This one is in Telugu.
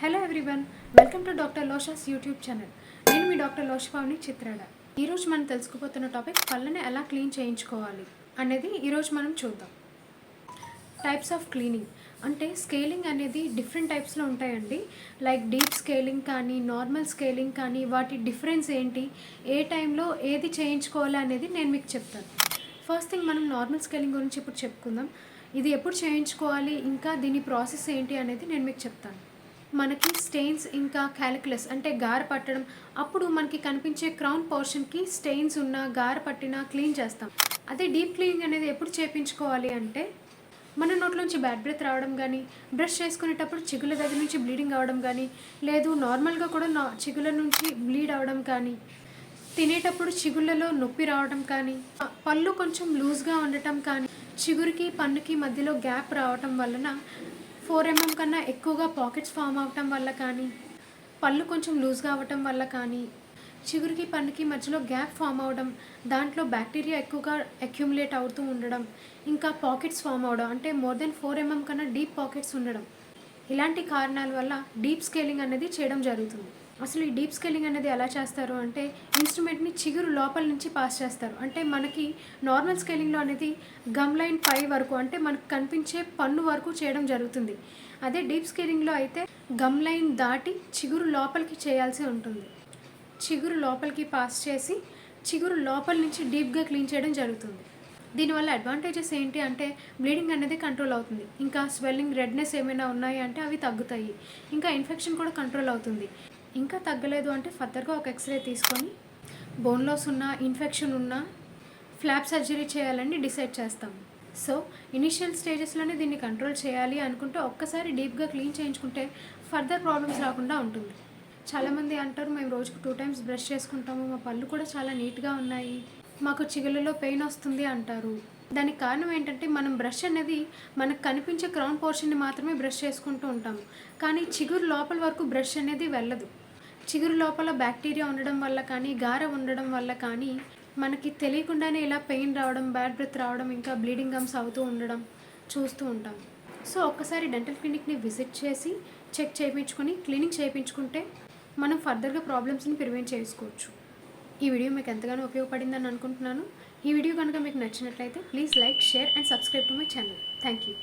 Hello everyone welcome to doctor Losha's YouTube channel నేను మీ డాక్టర్ లోషపావని చిత్రాడ ఈరోజు మనం తెలుసుకుపోతున్న టాపిక్ పళ్ళని ఎలా క్లీన్ చేయించుకోవాలి అనేది ఈరోజు మనం చూద్దాం. టైప్స్ ఆఫ్ క్లీనింగ్ అంటే స్కేలింగ్ అనేది డిఫరెంట్ టైప్స్లో ఉంటాయండి. లైక్ డీప్ స్కేలింగ్ కానీ నార్మల్ స్కేలింగ్ కానీ వాటి డిఫరెన్స్ ఏంటి ఏ టైంలో ఏది చేయించుకోవాలి అనేది నేను మీకు చెప్తాను. ఫస్ట్ థింగ్ మనం నార్మల్ స్కేలింగ్ గురించి ఇప్పుడు చెప్పుకుందాం. ఇది ఎప్పుడు చేయించుకోవాలి ఇంకా దీని ప్రాసెస్ ఏంటి అనేది నేను మీకు చెప్తాను. మనకి స్టెయిన్స్ ఇంకా క్యాలిక్యులస్ అంటే గార పట్టడం అప్పుడు మనకి కనిపించే క్రౌన్ పోర్షన్కి స్టెయిన్స్ ఉన్న గార పట్టినా క్లీన్ చేస్తాం. అదే డీప్ క్లీనింగ్ అనేది ఎప్పుడు చేయించుకోవాలి అంటే మన నోట్లోంచి బ్యాడ్ బ్రెత్ రావడం కానీ బ్రష్ చేసుకునేటప్పుడు చిగుల దగ్గర నుంచి బ్లీడింగ్ అవ్వడం కానీ లేదు నార్మల్గా కూడా నా చిగుల నుంచి బ్లీడ్ అవ్వడం కానీ తినేటప్పుడు చిగుళ్ళలో నొప్పి రావడం కానీ పళ్ళు కొంచెం లూజ్గా ఉండటం కానీ చిగురికి పన్నుకి మధ్యలో గ్యాప్ రావటం వలన ఫోర్ ఎంఎం కన్నా ఎక్కువగా పాకెట్స్ ఫామ్ అవటం వల్ల కానీ పళ్ళు కొంచెం లూజ్గా అవ్వటం వల్ల కానీ చిగురికి పన్నుకి మధ్యలో గ్యాప్ ఫామ్ అవడం దాంట్లో బ్యాక్టీరియా ఎక్కువగా అక్యుములేట్ అవుతూ ఉండడం ఇంకా పాకెట్స్ ఫామ్ అవడం అంటే మోర్ దెన్ ఫోర్ ఎంఎం కన్నా డీప్ పాకెట్స్ ఉండడం. ఇలాంటి కారణాల వల్ల డీప్ స్కేలింగ్ అనేది చేయడం జరుగుతుంది. అసలు ఈ డీప్ స్కేలింగ్ అనేది ఎలా చేస్తారు అంటే ఇన్స్ట్రుమెంట్ని చిగురు లోపల నుంచి పాస్ చేస్తారు. అంటే మనకి నార్మల్ స్కేలింగ్లో అనేది గమ్ లైన్ పై వరకు అంటే మనకు కనిపించే పన్ను వరకు చేయడం జరుగుతుంది. అదే డీప్ స్కేలింగ్లో అయితే గమ్ లైన్ దాటి చిగురు లోపలికి చేయాల్సి ఉంటుంది. చిగురు లోపలికి పాస్ చేసి చిగురు లోపల నుంచి డీప్గా క్లీన్ చేయడం జరుగుతుంది. దీనివల్ల అడ్వాంటేజెస్ ఏంటి అంటే బ్లీడింగ్ అనేది కంట్రోల్ అవుతుంది. ఇంకా స్వెల్లింగ్ రెడ్నెస్ ఏమైనా ఉన్నాయి అంటే అవి తగ్గుతాయి. ఇంకా ఇన్ఫెక్షన్ కూడా కంట్రోల్ అవుతుంది. ఇంకా తగ్గలేదు అంటే ఫర్దర్గా ఒక ఎక్స్రే తీసుకొని బోన్లోస్ ఉన్న ఇన్ఫెక్షన్ ఉన్న ఫ్లాప్ సర్జరీ చేయాలని డిసైడ్ చేస్తాం. సో ఇనిషియల్ స్టేజెస్లోనే దీన్ని కంట్రోల్ చేయాలి అనుకుంటే ఒక్కసారి డీప్గా క్లీన్ చేయించుకుంటే ఫర్దర్ ప్రాబ్లమ్స్ రాకుండా ఉంటుంది. చాలామంది అంటారు మేము రోజుకు టూ టైమ్స్ బ్రష్ చేసుకుంటాము మా పళ్ళు కూడా చాలా నీట్గా ఉన్నాయి మాకు చిగుళ్ళలో పెయిన్ వస్తుంది అంటారు. దానికి కారణం ఏంటంటే మనం బ్రష్ అనేది మనకు కనిపించే క్రౌన్ పోర్షన్ని మాత్రమే బ్రష్ చేసుకుంటూ ఉంటాము. కానీ చిగురు లోపల వరకు బ్రష్ అనేది వెళ్ళదు. చిగురు లోపల బ్యాక్టీరియా ఉండడం వల్ల కానీ గార ఉండడం వల్ల కానీ మనకి తెలియకుండానే ఇలా పెయిన్ రావడం బ్యాడ్ బ్రెత్ రావడం ఇంకా బ్లీడింగ్ గమ్స్ అవుతూ ఉండడం చూస్తూ ఉంటాం. సో ఒక్కసారి డెంటల్ క్లినిక్ని విజిట్ చేసి చెక్ చేయించుకొని క్లీనింగ్ చేయించుకుంటే మనం ఫర్దర్గా ప్రాబ్లమ్స్ని ప్రివెంట్ చేసుకోవచ్చు. ఈ వీడియో మీకు ఎంతగానో ఉపయోగపడిందని అనుకుంటున్నాను. ఈ వీడియో కనుక మీకు నచ్చినట్లయితే please like share and subscribe to my channel thank you